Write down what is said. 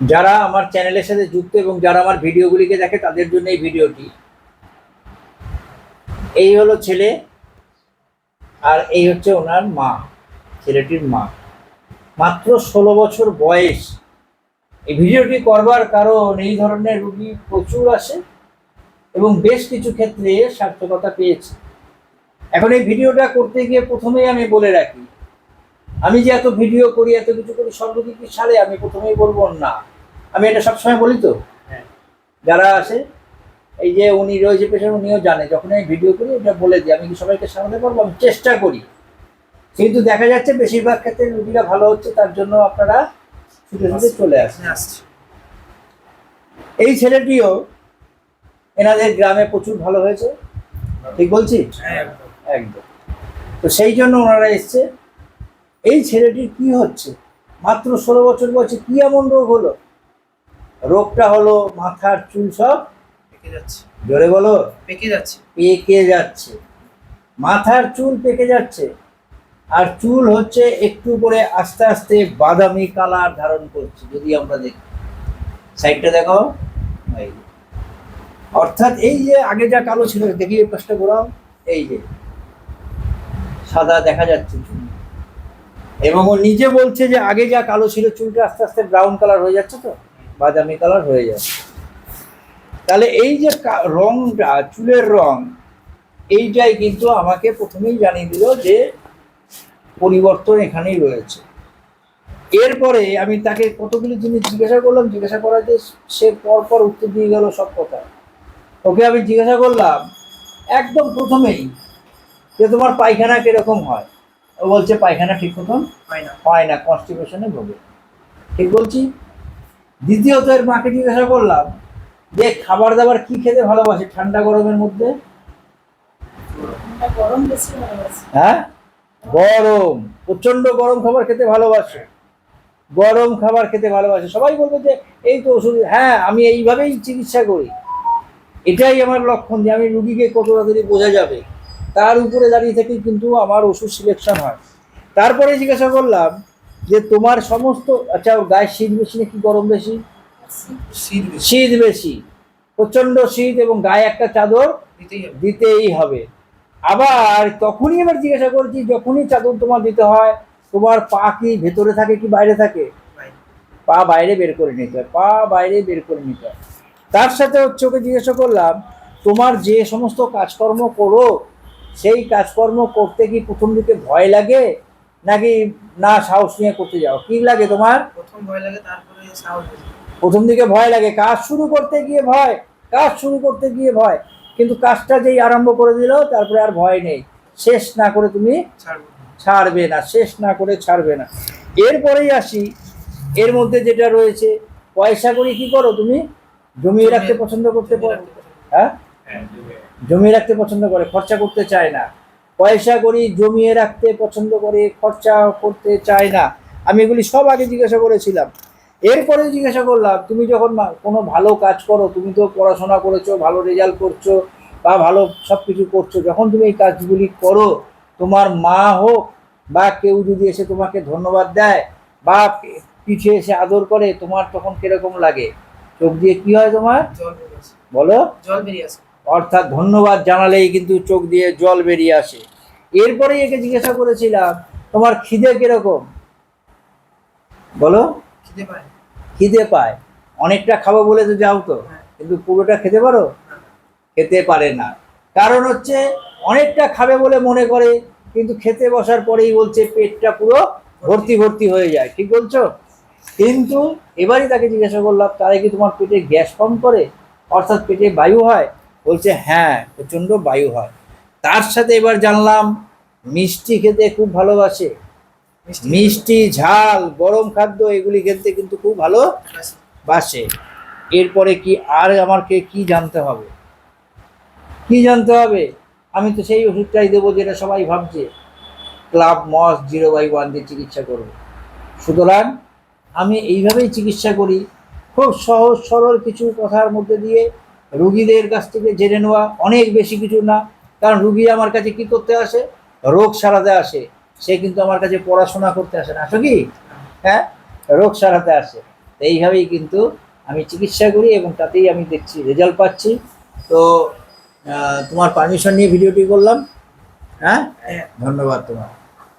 যারা আমার চ্যানেলের সাথে যুক্ত এবং যারা আমার ভিডিওগুলিকে দেখে তাদের জন্য এই ভিডিওটি। এই হলো ছেলে আর এই হচ্ছে ওনার মা, ছেলেটির মা। মাত্র ষোলো বছর বয়স। এই ভিডিওটি করবার কারণ এই ধরনের রুগী প্রচুর আসে এবং বেশ কিছু ক্ষেত্রে সার্থকতা পেয়েছে। এখন এই ভিডিওটা করতে গিয়ে প্রথমেই আমি বলে রাখি আমি যে এত ভিডিও করি এত কিছু করি সব রুগী কি সারে আমি প্রথমেই বলব না। আমি এটা সবসময় বলি তো। হ্যাঁ। যারা আছে এই যে উনি রয়েছে পেশার উনিও জানে। যখন আমি ভিডিও করি এটা বলে দিই। আমি কি সবাইকে সামনে পারব? আমি চেষ্টা করি। কিন্তু দেখা যাচ্ছে বেশিরভাগ ক্ষেত্রে রুগীরা ভালো হচ্ছে তার জন্য আপনারা ছুটে ছুটে চলে আসেন এখানে আসছি। এই ছেলেটিও এনাদের গ্রামে প্রচুর ভালো হয়েছে। ঠিক বলছি? হ্যাঁ একদম। একদম। তো সেই জন্য ওনারা এসছে। এই ছেলেটির কি হচ্ছে? মাত্র ষোলো বছর বয়সে কি এমন রোগ হলো? রোগটা হলো মাথার চুল সব পেকে যাচ্ছে। জোরে বলো। পেকে যাচ্ছে। পেকে যাচ্ছে। মাথার চুল পেকে যাচ্ছে। আর চুল হচ্ছে একটু করে আস্তে আস্তে বাদামি কালার ধারণ করছে যদি আমরা দেখি। সাইডটা দেখো অর্থাৎ এই যে আগে যা কালো ছিল দেখি এই পাশটা ঘোরাও। এই যে। সাদা দেখা যাচ্ছে চুল। এবং ও নিজে বলছে যে আগে যা কালো ছিল চুলটা আস্তে আস্তে ব্রাউন কালার হয়ে যাচ্ছে তো, বাদামি কালার হয়ে যাচ্ছে। তাহলে এই যে রংটা, চুলের রং, এইটাই কিন্তু আমাকে প্রথমেই জানিয়ে দিল যে পরিবর্তন এখানেই রয়েছে। এরপরে আমি তাকে কতগুলি জিনিস জিজ্ঞাসা করলাম, জিজ্ঞাসা করাতে সে পর পর উত্তর দিয়ে গেল সব কথা। ওকে আমি জিজ্ঞাসা করলাম, একদম প্রথমেই যে তোমার পায়খানা কীরকম হয়? ও বলছে পায়খানা ঠিক মতন হয় না। হয় না কনস্টিপেশনে ভোগে। ঠিক বলছি? দ্বিতীয়ত এর মাকে জিজ্ঞাসা করলাম যে খাবার দাবার কি খেতে ভালোবাসে ঠান্ডা গরমের মধ্যে? হ্যাঁ? গরম প্রচণ্ড গরম খাবার খেতে ভালোবাসে। গরম খাবার খেতে ভালোবাসে। সবাই বলবে যে এই তো ওষুধ হ্যাঁ আমি এইভাবেই চিকিৎসা করি। এটাই আমার লক্ষণ যে আমি রুগীকে কত তাড়াতাড়ি বোঝা যাবে। তার উপরে দাঁড়িয়ে থেকে কিন্তু আমার ওষুধ সিলেকশন হয়। তারপরে জিজ্ঞাসা করলাম যে তোমার সমস্ত আচ্ছা গায়ে শীত বেশি নাকি গরম বেশি? শীত বেশি। প্রচণ্ড শীত এবং গায়ে একটা চাদর দিতেই হবে। আবার তখনই এবার জিজ্ঞাসা করছি যখনই চাদর তোমার দিতে হয় তোমার পা কি ভেতরে থাকে কি বাইরে থাকে? পা বাইরে বের করে নিতে হয় পা বাইরে বের করে নিতে হয়। তার সাথে হচ্ছে ওকে জিজ্ঞাসা করলাম তোমার যে সমস্ত কাজকর্ম করো সেই কাজকর্ম করতে কি প্রথম দিকে ভয় লাগে? নাকি না সাহস নিয়ে করতে যাও? কি লাগে তোমার? প্রথম ভয় লাগে তারপরে সাহস প্রথম দিকে ভয় লাগে। কাজ শুরু করতে গিয়ে ভয় কাজ শুরু করতে গিয়ে ভয়। কিন্তু কাজটা যেই আরম্ভ করে দিল তারপরে আর ভয় নেই। শেষ না করে তুমি ছাড়বে না। শেষ না করে ছাড়বে না। এরপরেই আসি। এর মধ্যে যেটা রয়েছে পয়সা করে কি করো তুমি? জমিয়ে রাখতে পছন্দ করতে পারো। হ্যাঁ? জমিয়ে রাখতে পছন্দ করে খরচা করতে চায় না। পয়সা করি জমিয়ে রাখতে পছন্দ করে খরচা করতে চায় না। আমি এগুলি সব আগে জিজ্ঞাসা করেছিলাম। এরপরে জিজ্ঞাসা করলাম তুমি যখন কোনো ভালো কাজ করো তুমি তো পড়াশোনা করেছ ভালো রেজাল্ট করছ বা ভালো সব কিছু করছ যখন তুমি এই কাজগুলি করো তোমার মা হোক বা কেউ যদি এসে তোমাকে ধন্যবাদ দেয় বা পিঠে এসে আদর করে তোমার তখন কীরকম লাগে? চোখ দিয়ে কি হয় তোমার? জল বলো। জল বেরিয়ে আসে। অর্থাৎ ধন্যবাদ জানালেই কিন্তু চোখ দিয়ে জল বেরিয়ে আসে। এরপরেই একে জিজ্ঞাসা করেছিলাম তোমার খিদে কীরকম? বলো। খিদে পায়। খিদে পায়। অনেকটা খাব বলে তো যাও তো। হ্যাঁ। কিন্তু পুরোটা খেতে পারো? খেতে পারে না। কারণ হচ্ছে অনেকটা খাবে বলে মনে করে কিন্তু খেতে বসার পরেই বলছে পেটটা পুরো ভর্তি ভর্তি হয়ে যায়। ঠিক বলছো? কিন্তু এবারই তাকে জিজ্ঞাসা করলাম তারে কি তোমার পেটে গ্যাস কম করে? অর্থাৎ পেটে বায়ু হয়? বলছে হ্যাঁ প্রচণ্ড বায়ু হয়। তার সাথে এবার জানলাম মিষ্টি খেতে খুব ভালোবাসে। মিষ্টি ঝাল গরম খাদ্য এগুলি খেতে কিন্তু খুব ভালো বাসে। বাসে। এরপরে কি আর আমাকে কি জানতে হবে? কি জানতে হবে? আমি তো সেই ওষুধটাই দেবো যেটা সবাই ভাবছে। Club moss zero by one দিয়ে চিকিৎসা করব। সুতরাং আমি এইভাবেই চিকিৎসা করি। খুব সহজ সরল কিছু কথার মধ্যে দিয়ে রুগীদের কাছ থেকে জেনে নেওয়া অনেক বেশি কিছু না। কারণ রুগী আমার কাছে কি করতে আসে? রোগ সারাতে আসে। সে কিন্তু আমার কাছে পড়াশোনা করতে আসে না। আসো কি? হ্যাঁ? রোগ সারাতে আসে। তো এইভাবেই কিন্তু আমি চিকিৎসা করি এবং তাতেই আমি দেখছি রেজাল্ট পাচ্ছি। তো তোমার পারমিশন নিয়ে ভিডিওটি করলাম। হ্যাঁ? হ্যাঁ। ধন্যবাদ তোমার।